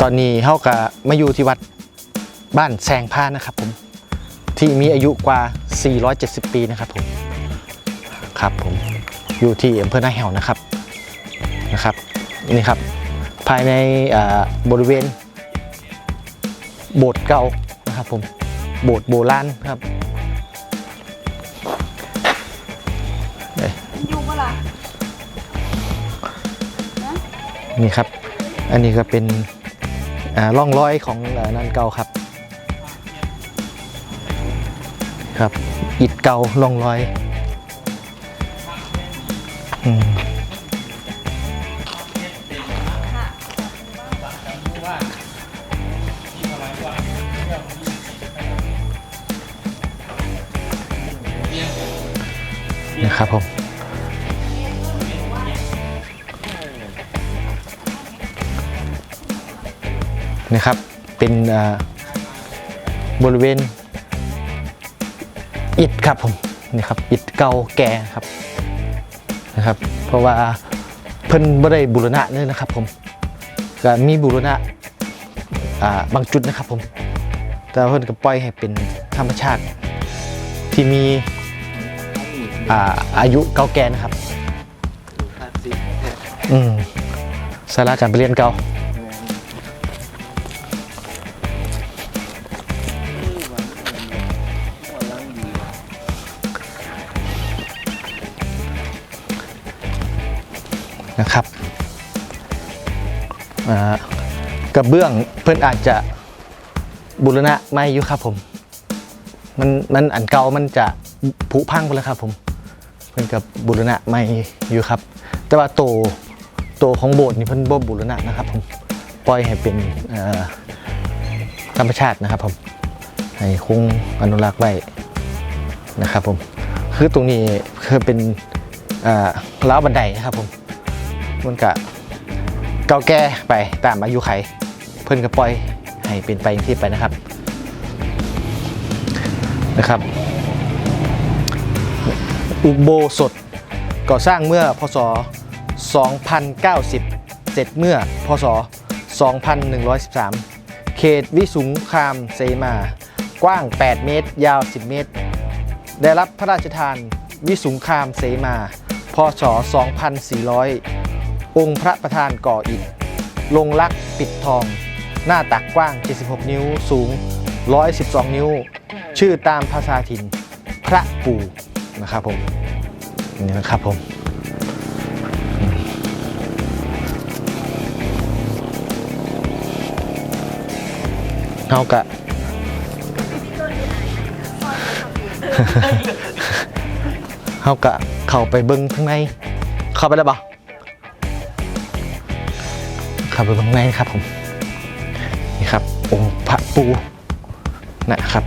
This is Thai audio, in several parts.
ตอนนี้เฮาก็มาอยู่ที่วัดบ้านแซงพานะครับผมที่มีอายุกว่า 470 ปีนะครับผมครับผมอยู่ที่อำเภอหน้าแหวนะครับนะครับนี่ครับภายในอ่าบริเวณ โบสถ์เก่านะครับผมโบสถ์โบราณครับอยู่ปะล่ะนี่ครับ อันนี้ก็เป็นอ่า ร่องรอยของนันเก่าครับ ครับอิฐเก่าร่องรอยอืมนะครับผม นะครับ เป็นบริเวณอิฐครับผมนี่ครับอิฐเก่าแก่ครับนะครับ เพราะว่าเพิ่นบ่ได้บูรณะเลยนะครับผมก็มีบูรณะาบางจุดนะครับผม แต่เพิ่นก็ปล่อยให้เป็นธรรมชาติ ที่มีอาอายุเก่าแก่นะครับอืมสาราการไปเรียนเก่า นะครับกระเบื้องเพื่อนอาจจะบุรณะไม่อยู่ครับผม มันมันอันเก่ามันจะผุพังไปแล้วครับผมเพื่อนกับบุรณะไม่อยู่ครับ แต่ว่าโตโตของโบสถ์นี่เพิ่นบ่บุรณะนะครับผมปล่อยให้เป็นธรรมชาตินะครับผมให้คงอนุรักษ์ไว้นะครับผมคือตรงนี้คือเป็นล้าวบันไดนะครับผม มันก็เก่าแก่ไปตามอายุไข เพื่นก็ปล่อยให้เป็นไปอย่างที่ไปนะครับนะครับอุโบสถก่อสร้างเมื่อพศ 2090 เสร็จเมื่อพศ 2113 เขตวิสุงคามเซมา กว้าง 8 เมตร ยาว 10 เมตร ได้รับพระราชทานวิสุงคามเสมา พศ 2400 องค์พระประธานก่ออิฐลงลักปิดทอง หน้าตักกว้าง 76 นิ้วสูง 112 นิ้ว ชื่อตามภาษาถิ่น พระปู่นะครับผมนี่นะครับผมเอากะเขากะเข้าไปเบิ้งข้างในเข้าไปได้ปะเข้าไปเบิ้งข้างในครับผมนี่ครับ องค์พระปูนะครับ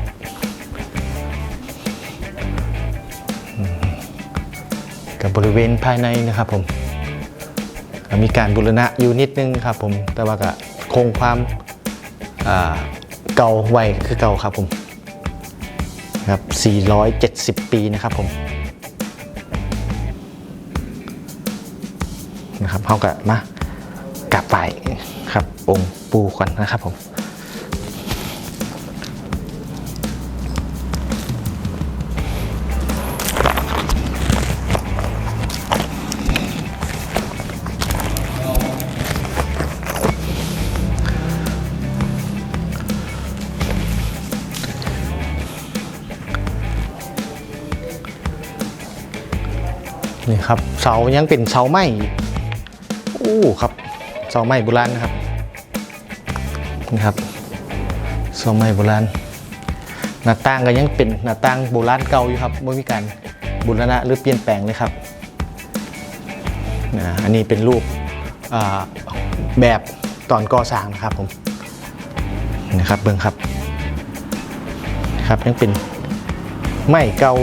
กับบริเวณภายในนะครับผมมีการบูรณะอยู่นิดนึงครับผมแต่ว่าก็คงความเก่าไวคือเก่าครับผมครับ 470 ปีนะครับผมนะครับเข้าก็มา กราบไหว้ครับองค์ปูก่อนนะครับผมนี่ครับเสายังเป็นเสาไม้โอ้ครับ เสาไม้โบราณนะครับนี่ครับเสาไม้โบราณหน้าต่างก็ยังเป็นหน้าต่างโบราณเก่าอยู่ครับไม่มีการบูรณะหรือเปลี่ยนแปลงเลยครับนะอันนี้เป็นรูปแบบตอนก่อสร้างนะครับผมนะครับเบิ้งครับครับยังเป็นไม้เก่า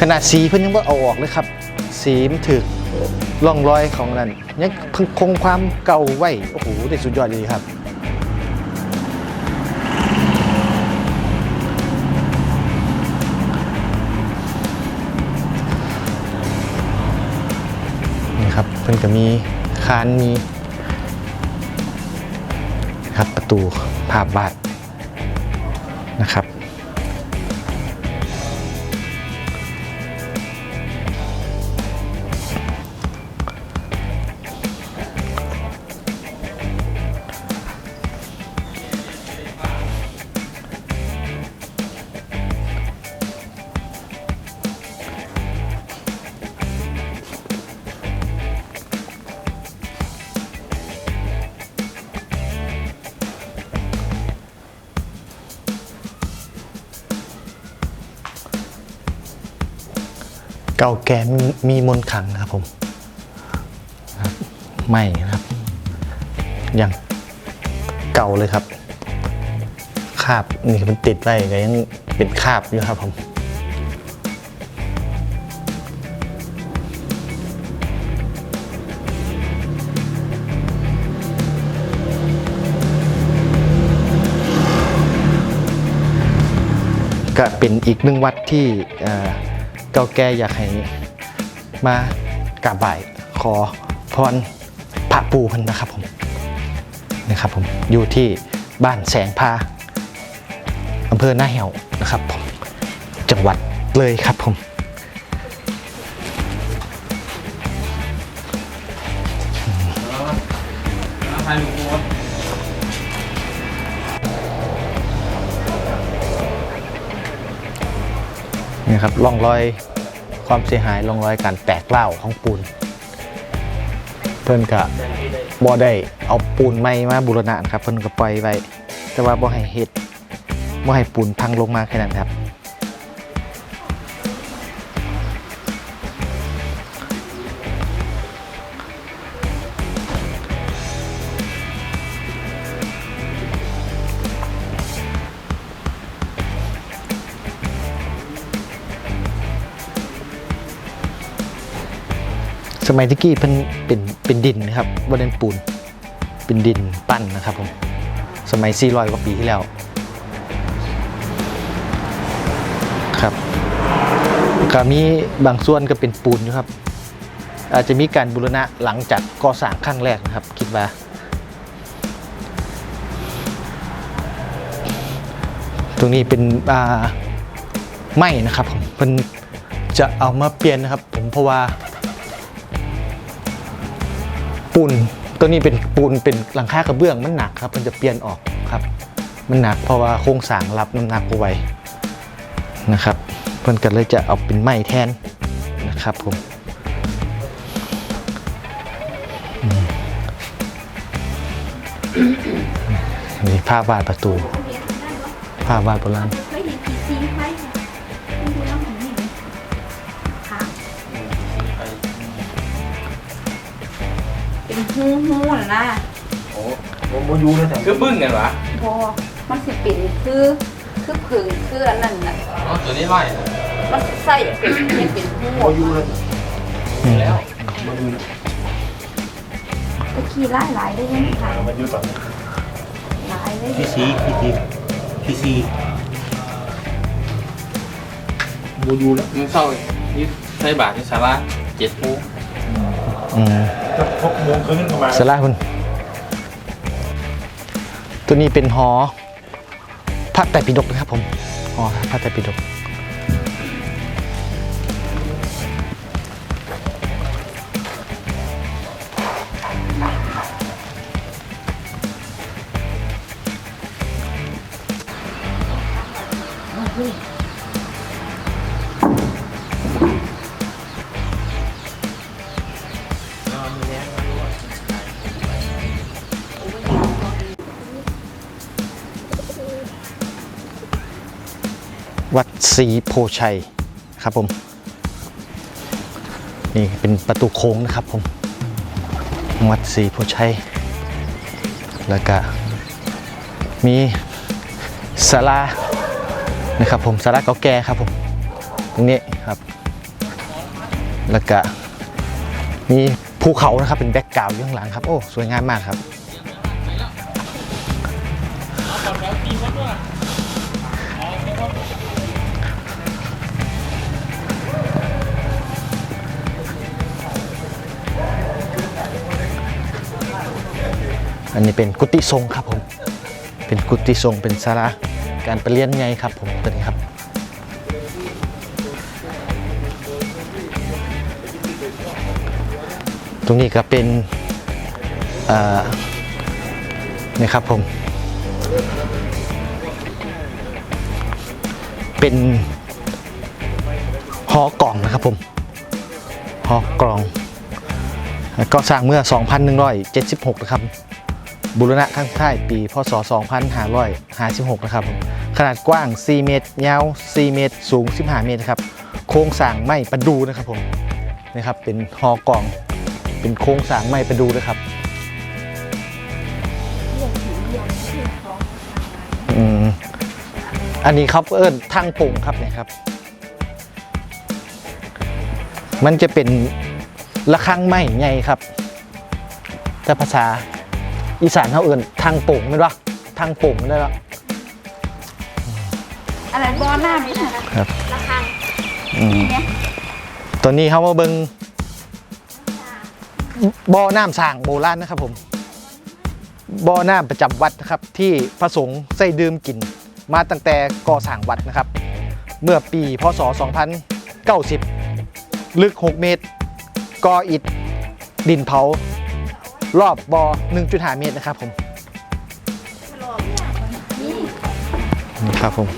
ขนาดสีเพิ่นยังว่าเอาออกเลยครับ สีมันถึก ร่องรอยของนั้นยังคงความเก่าไว้ โอ้โหได้สุดยอดเลยครับนี่ครับเพิ่นก็มีคานมีครับประตูภาพวาดนะครับ ก่าแก่มีมีมนต์ขลังนะครับผมครับไม่นะครับยังเก่าเลยครับคราบนี่มันติดไว้ก็ยังเป็นคราบอยู่ครับผมก็เป็นอีกหนึ่งวัดที่ เอ่อเก่าแก่อยากให้มากราบไหว้ขอพรพระปูพันนะครับผมนะครับผมอยู่ที่บ้านแสงพาอำเภอหน้าแหวนะครับผมจังหวัดเลยครับผมถ่ายรูป นี่ครับร่องรอยความเสียหายร่องรอยการแตกเล่าของปูน เพิ่นกะบ่ได้เอาปูนใหม่มาบูรณะครับ เพิ่นก็ปล่อยไว้ แต่ว่าบ่ให้เห็ดบ่ให้ปูนพังลงมาแค่นั้นครับ มัยที่กี้เป็นเป็นเป็นดินนะครับว่าเป็นปูน เป็นดินปั้นนะครับผม สมัย 400 กว่าปีที่แล้ว ครับก็มีบางส่วนก็เป็นปูนอยู่ครับ อาจจะมีการบูรณะหลังจากก่อสร้างครั้งแรกนะครับ คิดว่าตรงนี้เป็นอ่าไม้นะครับผมเป็นจะเอามาเปลี่ยนนะครับ ผมเพราะว่า ตัวนี้เป็นปูนเป็นหลังคากระเบื้องมันหนักครับ มันจะเปลี่ยนออกครับ มันหนักเพราะว่าโครงสร้างรับน้ำหนักเอาไว้นะครับเพิ่นก็เลยจะเอาเป็นไม้แทนนะครับผมนี่ภาพวาดประตู ภาพวาดโบราณ หูหูน่ะนะโอ้ผมโมยูเลยแต่คือบึ้งกันวะพอมันสิเป็นคือคือผึ่งคืออันนั้นน่ะอ๋อตัวนี้ไล่มันใส่เป็นยังเป็นหูโมยูเลยอืมแล้วโมยูตะกี้ไล่หลายได้ยังค่ะโมยูก่อนหลายได้พี่ซีพี่ซีพี่ซีโมยูแล้วมันเศร้านี่ใช้บาทที่สาระเจ็ดโม งอืมหกโมงครึ่งประมาณสลาคุณตัวนี้เป็นหอพระแตรปิดกนะครับผมหอพระแตรปิดก วัดศรีโพชัยครับผม นี่เป็นประตูโค้งนะครับผม วัดศรีโพชัย แล้วก็มีศาลานะครับผมศาลาเก่าแก่ครับผมตรงนี้ครับ แล้วก็มีภูเขานะครับเป็นแบ็กกราวด์อยู่ข้างหลังครับ โอ้ สวยงามมากครับ อันนี้เป็นกุฏิทรงครับผม เป็นกุฏิทรงเป็นศาลาการประเรียนใหญ่ครับผมตัวนี้ครับ ตรงนี้ก็เป็นนี่ครับผม เป็นหอกล่องนะครับผมหอกล่อง ก็สร้างเมื่อ 2,176 นะครับ บุรณะข้างท้ายปี พศ 2556 นะครับผมขนาดกว้าง 4 เมตร ยาว 4 เมตร สูง 15 เมตรนะครับ โครงสร้างไม้ประดูนะครับผมนะครับ เป็นหอกล่อง เป็นโครงสร้างไม้ประดูนะครับอันนี้ครับเอิญทางโป่งครับเนี่ยครับ มันจะเป็นระฆังไม้ใหญ่ครับ แต่ภาษา อีสานเขาเอิญทางโป่งไม่รู้ทางโป่งไม่ได้หรออะไรบอลหน้าไม่ใช่ครับระฆังอืมเนี่ยตัวนี้เขามาเบิงบ่อน้ำสร้างโบราณนะครับผมบ่อน้ำประจำวัดนะครับ ที่พระสงฆ์ใส่ดื่มกิน มาตั้งแต่ก่อสร้างวัดนะครับ เมื่อปีพศ 2090 ลึก 6 เมตรก่ออิฐดินเผา รอบบ่อ1.5 เมตรนะครับผมนี่ครับผม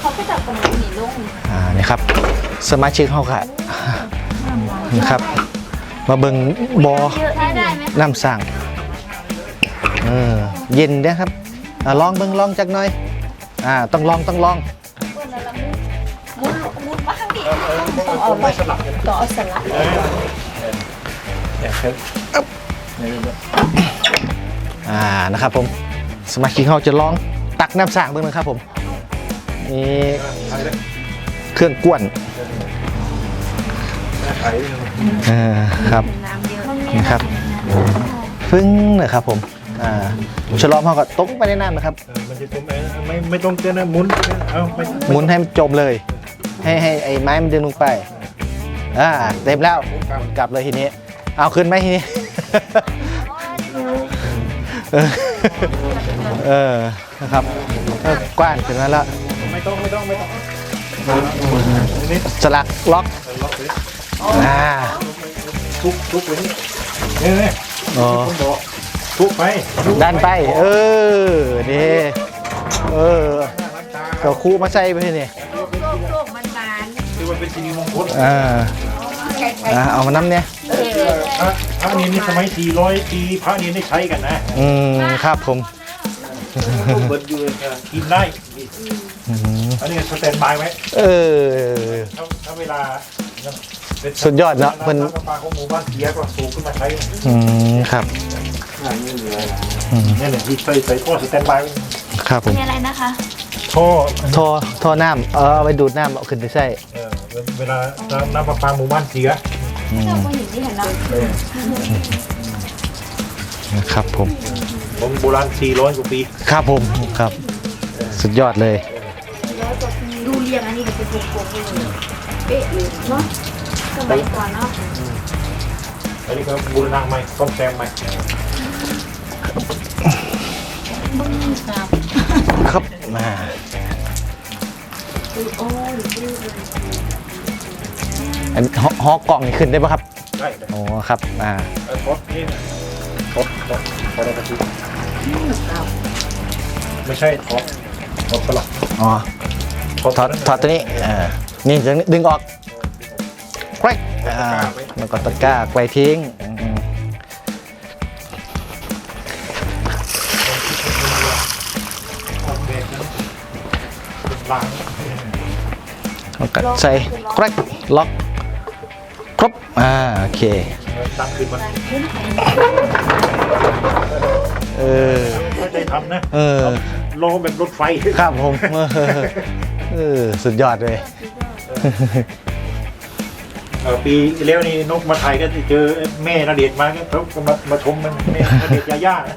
เขาก็จับกันหนีลงอ่านี่ครับสมาชิกเขาค่ะนะครับ มาเบิงบอเยอะน้ำสั่งเออเย็นนะครับอลองเบิงลองจักหน่อยอ่าต้องลองต้องลองมุนมุนมาข้างนี้ต้องเอาสลับต้องเอาสลับ เนี่ยครับอ่านะครับผมสมาชิกเขาจะลองตักน้ำสั่งเบิ่งนะครับผมนี่เครื่องกวนไข่เออครับน้ำเยอะนี่ครับฟึ้งนะครับผมอ่าฉลอมเขาก็ตกไปในน้ำนะครับมันจะต้มไม่ไม่ต้องเจอนะหมุนเอาไม่หมุนให้มันจมเลย ให้ให้ไอ้ไม้มันดึงลงไปอ่าเต็มแล้วกลับเลยทีนี้ เอาขึ้นไหมทีนี้ เออเออนะครับเออกว้างขึ้นมาแล้วไม่ต้องไม่ต้องไม่ต้องนี่สลักล็อกล็อกเลยอ่าทุกทุกไว้นี่นี่นี่อ๋อผมบอกทุกไปดันไป เออนี่เออก็คู่มาใส่ไปทีนี่โลกโลกโลกมันนานคือมันเป็นสิริมงคลอ่าใครใครอ่าเอามาน้ำเนี่ยเออ พระพระเนียนนี่สมัย400ปีพระเนียนได้ใช้กันนะอืมครับผมเบิดอยู่กินได้อันนี้สแตนบายไว้เออ ถ้าถ้าเวลาสุดยอดเนอะเพิ่นน้ำประปาของหมู่บ้านเสียก็สูบขึ้นมาใช้อืมครับนี่แหละที่ใส่ใส่ท่อสแตนบายไว้ครับผมมีอะไรนะคะ ท่อท่อท่อน้ำเออเอาไปดูดน้ำเอาขึ้นไปใส่เออเวลาน้ำน้ำประปาหมู่บ้านเสีย เจ้าผู้หญิงที่เห็นเรานะครับผมของโบราณ400กว่าปี ครับผมครับ สุดยอดเลยดูเรียงอันนี้ก็เป็นวงๆเลยเป๊ะเลยเนาะสมัยก่อนเนาะอันนี้ก็บูรณะใหม่ซ่อมแซมใหม่ครับมาโอ้ย อันฮอฮอกล่องนี่ขึ้นได้ปะครับได้เลยโอ้ครับอ่าเออทดนี่นะทดทดทดอะไรกันทีไม่ใช่ทดทดสลับอ๋อถอดถอดตัวนี้อ่านี่ดึงดึงออกแกรกอ่าแล้วก็ตะกร้าไกวทิ้งอืมทดเบรกนั้นล้างแล้วก็ใส่แกรกล็อกครบ อ่าโอเคตั้งขึ้นมาเออไม่ได้ทำนะเออโลแบบรถไฟครับผมเออเออสุดยอดเลยเออปีแล้วนี่นกมาไทยก็เจอแม่นาเดชน์มาก็เขาก็มามาชมมันแม่นาเดชน์ยาย่านะ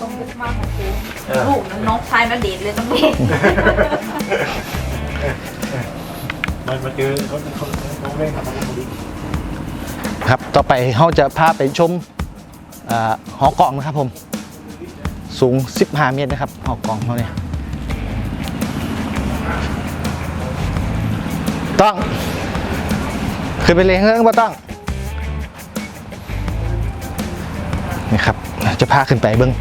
ต้องมุกมากของกูเออลูกน้องชายนาเดชน์เลยต้องมีมันมาเจอเขาเขาเขาเล่นกับมันพอดี ครับต่อไปเขาจะพาไปชมอหอกองนะครับผมสสูง 15 เมตรนะครับหอกองเขาเนี่ยต้องขึ้นไปเลยเฮ้งบ่ต้องนี่ครับจะพาขึ้นไปเบิ้ง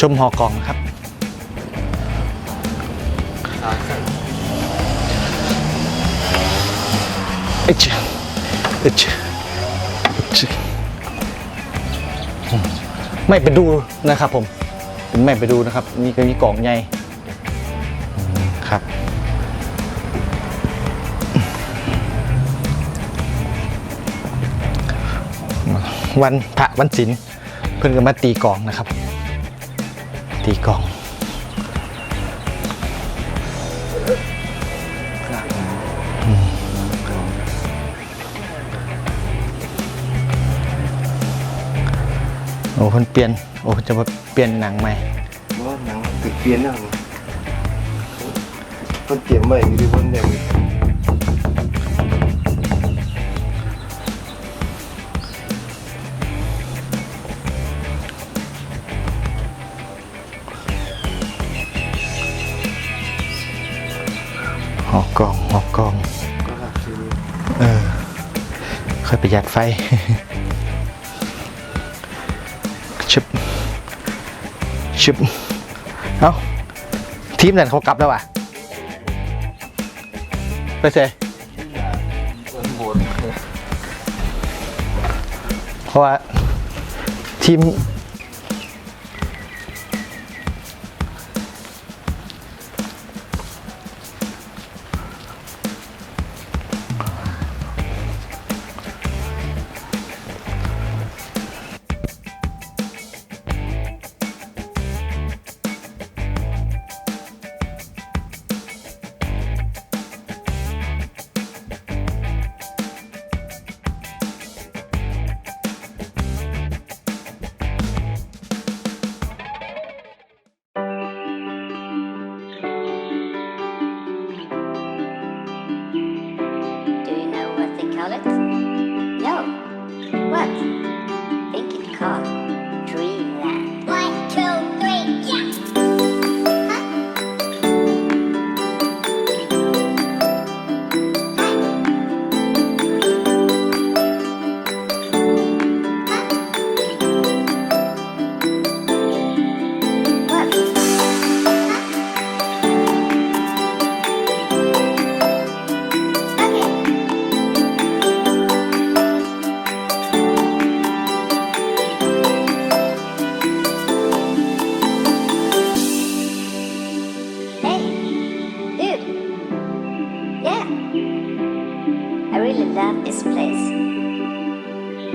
ชมหอกองครับเอ็ดเอ็ดเอ็ด ไม่ไปดูนะครับผมเป็นไม่ไปดูนะครับนี่ก็มีกล่องใหญ่ครับ วันพระวันศิลเพื่อนก็มาตีกล่องนะครับ ตีกล่อง โอ้คนเปลี่ยน โอ้เพิ่นจะมาเปลี่ยนหนังใหม่ ว่าหนังตึกเปลี่ยนแล้วคนเตรียมไว้มีทุกคนเนี่ยหอกกองหอกกอง ก็หลักคือเออค่อยประหยัดไฟ ชิบเอ้าทีมนั้นเขากลับแล้วว่ะไปเซเพราะว่าทีม this place.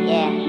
Yeah.